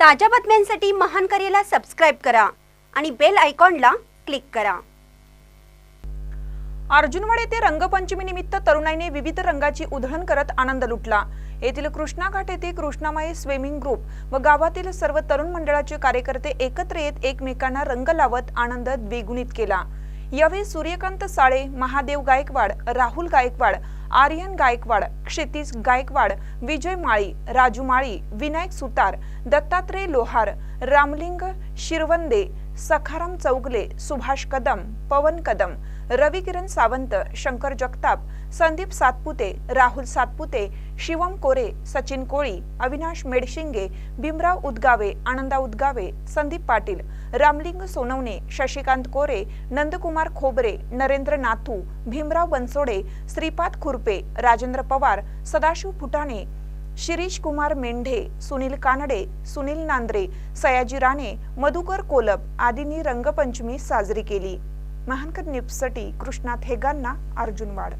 ताज्या बातम्यांसाठी महान करेला सबस्क्राईब करा आणि बेल आयकॉनला क्लिक करा. अर्जुनवाड येथे रंगपंचमी निमित्त तरुणाईने विविध रंगाची उधळण करत आनंद लुटला. येथील कृष्णा घाट येथे कृष्णामाई स्विमिंग ग्रुप व गावातील सर्व तरुण मंडळाचे कार्यकर्ते एकत्र येत एकमेकांना रंग लावत आनंद द्विगुणित केला. यावेळी सूर्यकांत साळे महादेव गायकवाड राहुल गायकवाड आर्यन गायकवाड क्षितिज गायकवाड विजय माळी राजू माळी विनायक सुतार दत्तात्रय लोहार रामलिंग शिरवंदे सखाराम चौगले सुभाष कदम पवन कदम रविकिरण सावंत शंकर जगताप संदीप सातपुते राहुल सातपुते शिवम कोरे सचिन कोळी अविनाश मेडशिंगे भीमराव उदगावे आनंदा उदगावे संदीप पाटील रामलिंग सोनवणे शशिकांत कोरे नंदकुमार खोबरे नरेंद्र नाथू भीमराव बनसोडे श्रीपाद खुरपे राजेंद्र पवार सदाशिव फुटाणे शिरीष कुमार मेंढे सुनील कानडे सुनील नांद्रे सयाजी राणे मधुकर कोलप आदींनी रंगपंचमी साजरी केली. महानकर निपसटी कृष्णा थेगांना अर्जुनवाड